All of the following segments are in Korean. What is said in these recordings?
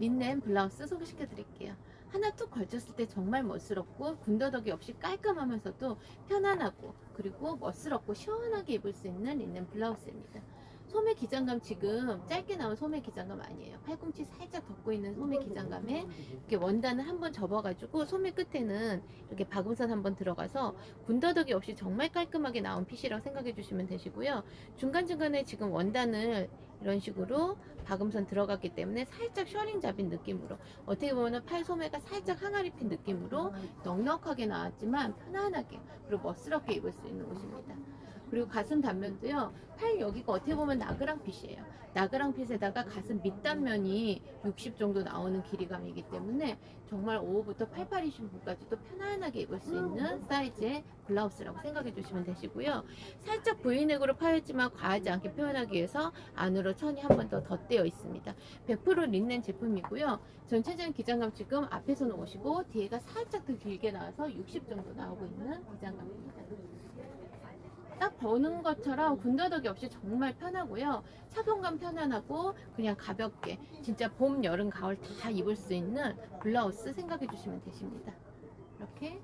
린넨 블라우스 소개시켜 드릴게요. 하나 툭 걸쳤을 때 정말 멋스럽고 군더더기 없이 깔끔하면서도 편안하고 그리고 멋스럽고 시원하게 입을 수 있는 린넨 블라우스입니다. 소매 기장감 지금 짧게 나온 소매 기장감 아니에요. 팔꿈치 살짝 덮고 있는 소매 기장감에 이렇게 원단을 한번 접어가지고 소매 끝에는 이렇게 박음선 한번 들어가서 군더더기 없이 정말 깔끔하게 나온 핏이라고 생각해 주시면 되시고요. 중간중간에 지금 원단을 이런 식으로 박음선 들어갔기 때문에 살짝 셔링 잡인 느낌으로 어떻게 보면 팔 소매가 살짝 항아리 핀 느낌으로 넉넉하게 나왔지만 편안하게 그리고 멋스럽게 입을 수 있는 옷입니다. 그리고 가슴 단면도요. 팔 여기가 어떻게 보면 나그랑 핏이에요. 나그랑 핏에다가 가슴 밑단면이 60 정도 나오는 길이감이기 때문에 정말 5호부터 88이신 분까지도 편안하게 입을 수 있는 사이즈의 블라우스라고 생각해 주시면 되시고요. 살짝 V넥으로 파였지만 과하지 않게 표현하기 위해서 안으로 천이 한 번 더 덧대어 있습니다. 100% 린넨 제품이고요. 전체적인 기장감 지금 앞에서는 55, 뒤에가 살짝 더 길게 나와서 60 정도 나오고 있는 기장감입니다. 딱 보는 것처럼 군더더기 없이 정말 편하고요. 착용감 편안하고 그냥 가볍게 진짜 봄, 여름, 가을 다 입을 수 있는 블라우스 생각해 주시면 되십니다. 이렇게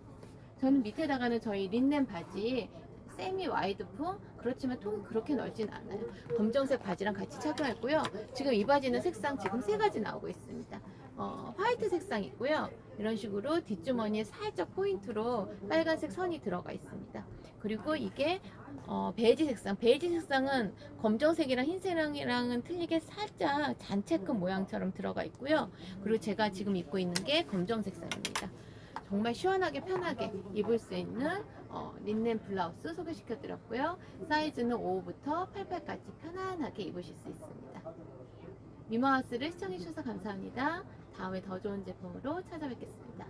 저는 밑에다가는 저희 린넨 바지 세미 와이드풍 그렇지만 통이 그렇게 넓진 않아요. 검정색 바지랑 같이 착용했고요. 지금 이 바지는 색상 지금 세 가지 나오고 있습니다. 어, 화이트 색상 있고요. 이런 식으로 뒷주머니에 살짝 포인트로 빨간색 선이 들어가 있습니다. 그리고 이게 어, 베이지 색상. 베이지 색상은 검정색이랑 흰색이랑은 틀리게 살짝 잔체크 모양처럼 들어가 있고요. 그리고 제가 지금 입고 있는 게 검정 색상입니다. 정말 시원하게 편하게 입을 수 있는 어, 린넨 블라우스 소개시켜 드렸고요. 사이즈는 5부터 88까지 편안하게 입으실 수 있습니다. 미모하우스를 시청해 주셔서 감사합니다. 다음에 더 좋은 제품으로 찾아뵙겠습니다.